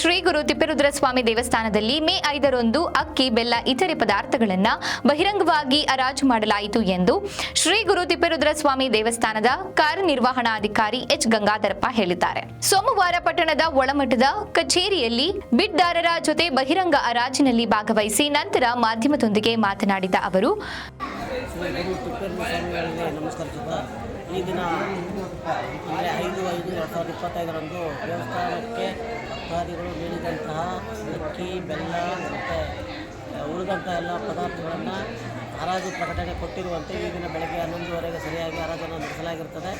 ಶ್ರೀ ಗುರು ತಿಪ್ಪೇರುದ್ರ ಸ್ವಾಮಿ ದೇವಸ್ಥಾನದಲ್ಲಿ ಮೇ ಐದರಂದು ಅಕ್ಕಿ, ಬೆಲ್ಲ ಇತರೆ ಪದಾರ್ಥಗಳನ್ನು ಬಹಿರಂಗವಾಗಿ ಹರಾಜು ಮಾಡಲಾಯಿತು ಎಂದು ಶ್ರೀ ಗುರು ತಿಪ್ಪೇರುದ್ರ ಸ್ವಾಮಿ ದೇವಸ್ಥಾನದ ಕಾರ್ಯನಿರ್ವಹಣಾಧಿಕಾರಿ ಎಚ್. ಗಂಗಾಧರಪ್ಪ ಹೇಳಿದ್ದಾರೆ. ಸೋಮವಾರ ಪಟ್ಟಣದ ಒಳಮಠದ ಕಚೇರಿಯಲ್ಲಿ ಬಿಡ್ದಾರರ ಜೊತೆ ಬಹಿರಂಗ ಹರಾಜಿನಲ್ಲಿ ಭಾಗವಹಿಸಿ ನಂತರ ಮಾಧ್ಯಮದೊಂದಿಗೆ ಮಾತನಾಡಿದ ಅವರು ಈ ದಿನ, ಅಂದರೆ ಐದು ಐದು, ಎರಡು ಸಾವಿರದ ಇಪ್ಪತ್ತೈದರಂದು ದೇವಸ್ಥಾನಕ್ಕೆ ಭಕ್ತಾದಿಗಳು ನೀಡಿದಂತಹ ಅಕ್ಕಿ, ಬೆಲ್ಲ ಮತ್ತು ಉಳಿದಂಥ ಎಲ್ಲ ಪದಾರ್ಥಗಳನ್ನು ಹರಾಜು ಪ್ರಕಟಣೆ ಕೊಟ್ಟಿರುವಂತೆ ಈ ದಿನ ಬೆಳಗ್ಗೆ ಹನ್ನೊಂದುವರೆಗೆ ಸರಿಯಾಗಿ ಹರಾಜನ್ನು ನಡೆಸಲಾಗಿರುತ್ತದೆ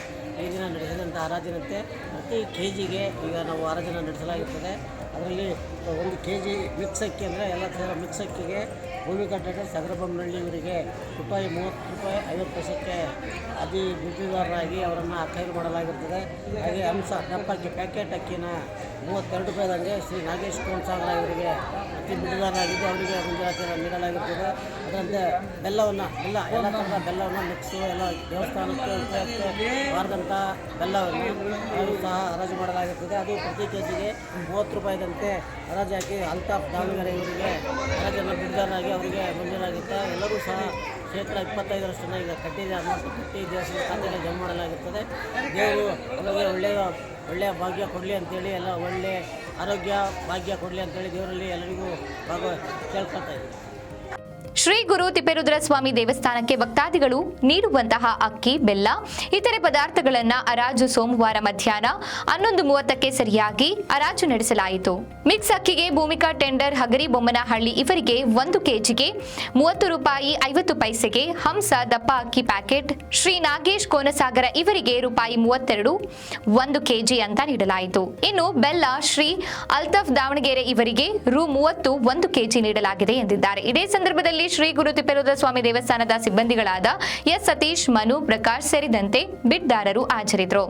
ಈ ದಿನ ನಡೆಸಿದಂಥ ಹರಾಜಿನಂತೆ ಪ್ರತಿ ಕೆ ಜಿಗೆ ಈಗ ನಾವು ಹರಾಜನ್ನು ನಡೆಸಲಾಗಿರ್ತದೆ. ಅದರಲ್ಲಿ ಒಂದು ಕೆ ಜಿ ಮಿಕ್ಸ್ ಅಕ್ಕಿ ಅಂದರೆ ಎಲ್ಲ ಥರ ಮಿಕ್ಸ್ ಅಕ್ಕಿಗೆ ಭೂಮಿಕಾ ಟೇಟರ್ ಇವರಿಗೆ ರೂಪಾಯಿ ಮೂವತ್ತು ರೂಪಾಯಿ, ಐವತ್ತು ಪೈಸಕ್ಕೆ ಅತಿ ಗುತ್ತಿಗೆದಾರರಾಗಿ ಅವರನ್ನು ಅಖೈರು ಮಾಡಲಾಗಿರ್ತದೆ. ಹಾಗೆ ಹಂಸ ದಪ್ಪಕ್ಕಿ ಪ್ಯಾಕೆಟ್ ಅಕ್ಕಿನ ಮೂವತ್ತೆರಡು ರೂಪಾಯಿದಂಗೆ ಶ್ರೀ ನಾಗೇಶ್ ಕೋನ್ಸಾಗರ ಇವರಿಗೆ ಅತಿ ಬಿಡುಗಾರರಾಗಿದ್ದು ಅವರಿಗೆ ಮುಂಜಾಗ್ರತೆ ನೀಡಲಾಗಿರ್ತದೆ. ಅದರಂತೆ ಬೆಲ್ಲವನ್ನು ಬೆಲ್ಲ ಎಲ್ಲ ಥರದ ಬೆಲ್ಲವನ್ನು ಮಿಕ್ಸು, ಎಲ್ಲ ದೇವಸ್ಥಾನಕ್ಕೆ ಉಪಯೋಗಕ್ಕೆ ಬಾರದಂಥ ಬೆಲ್ಲವನ್ನು ಅದು ಸಹ ಹರಾಜು ಮಾಡಲಾಗಿರ್ತದೆ. ಅದು ಪ್ರತಿ ಕೆ ಜಿಗೆ ಮೂವತ್ತು ರೂಪಾಯಿದಂತೆ ಹರಾಜು ಹಾಕಿ ಅಲ್ತಾಫ್ ದಾವಣಗೆರೆ ಇವರಿಗೆ ಹರಾಜನ್ನು ಬಿಡ್ದಾರಾಗಿ ಅವರಿಗೆ ಮಂಜೂರಾಗುತ್ತೆ. ಎಲ್ಲರೂ ಸಹ ಶೇಕಡ ಇಪ್ಪತ್ತೈದರಷ್ಟನ್ನು ಈಗ ಕಟ್ಟಿದೆ ಅಮೌಂಟ್ ಕಟ್ಟಿ ದೇವಸ್ಥಾನ ಖಾತೆಯಲ್ಲಿ ಜಮಾ ಮಾಡಲಾಗುತ್ತದೆ. ದೇವರು ಅವರಿಗೆ ಒಳ್ಳೆಯ ಒಳ್ಳೆಯ ಭಾಗ್ಯ ಕೊಡಲಿ ಅಂತೇಳಿ, ಎಲ್ಲ ಒಳ್ಳೆಯ ಆರೋಗ್ಯ ಭಾಗ್ಯ ಕೊಡಲಿ ಅಂತೇಳಿ ದೇವರಲ್ಲಿ ಎಲ್ಲರಿಗೂ ಭಾಗ ಕೇಳ್ಕೊಳ್ತಾ ಇದ್ದೀವಿ ಶ್ರೀ ಗುರು ತಿಪ್ಪೇರುದ್ರ ಸ್ವಾಮಿ ದೇವಸ್ಥಾನಕ್ಕೆ ಭಕ್ತಾದಿಗಳು ನೀಡುವಂತಹ ಅಕ್ಕಿ, ಬೆಲ್ಲ, ಇತರೆ ಪದಾರ್ಥಗಳನ್ನ ಹರಾಜು ಸೋಮವಾರ ಮಧ್ಯಾಹ್ನ ಹನ್ನೊಂದು ಮೂವತ್ತಕ್ಕೆ ಸರಿಯಾಗಿ ಹರಾಜು ನಡೆಸಲಾಯಿತು. ಮಿಕ್ಸ್ ಅಕ್ಕಿಗೆ ಭೂಮಿಕಾ ಟೆಂಡರ್, ಹಗರಿ ಬೊಮ್ಮನಹಳ್ಳಿ ಇವರಿಗೆ ಒಂದು ಕೆಜಿಗೆ ಮೂವತ್ತು ರೂಪಾಯಿ, ಐವತ್ತು ಪೈಸೆಗೆ ಹಂಸ ದಪ್ಪ ಅಕ್ಕಿ ಪ್ಯಾಕೆಟ್, ಶ್ರೀ ನಾಗೇಶ್ ಕೋನಸಾಗರ ಇವರಿಗೆ ರೂಪಾಯಿ ಮೂವತ್ತೆರಡು, ಒಂದು ಕೆಜಿ ಅಂತ ನೀಡಲಾಯಿತು. ಇನ್ನು ಬೆಲ್ಲ ಶ್ರೀ ಅಲ್ತಫ್ ದಾವಣಗೆರೆ ಇವರಿಗೆ ರು ಮೂವತ್ತು, ಒಂದು ಕೆಜಿ ನೀಡಲಾಗಿದೆ ಎಂದಿದ್ದಾರೆ. ಇದೇ ಸಂದರ್ಭದಲ್ಲಿ ಶ್ರೀ ಗುರು ತಿಪ್ಪೇರುದ್ರ ಸ್ವಾಮಿ ದೇವಸ್ಥಾನದ ಸಿಬ್ಬಂದಿಗಳಾದ ಎಸ್ ಸತೀಶ್ ಮನು ಪ್ರಕಾಶ್ ಸೇರಿದಂತೆ ಬಿಡ್ದಾರರು ಹಾಜರಿದ್ದರು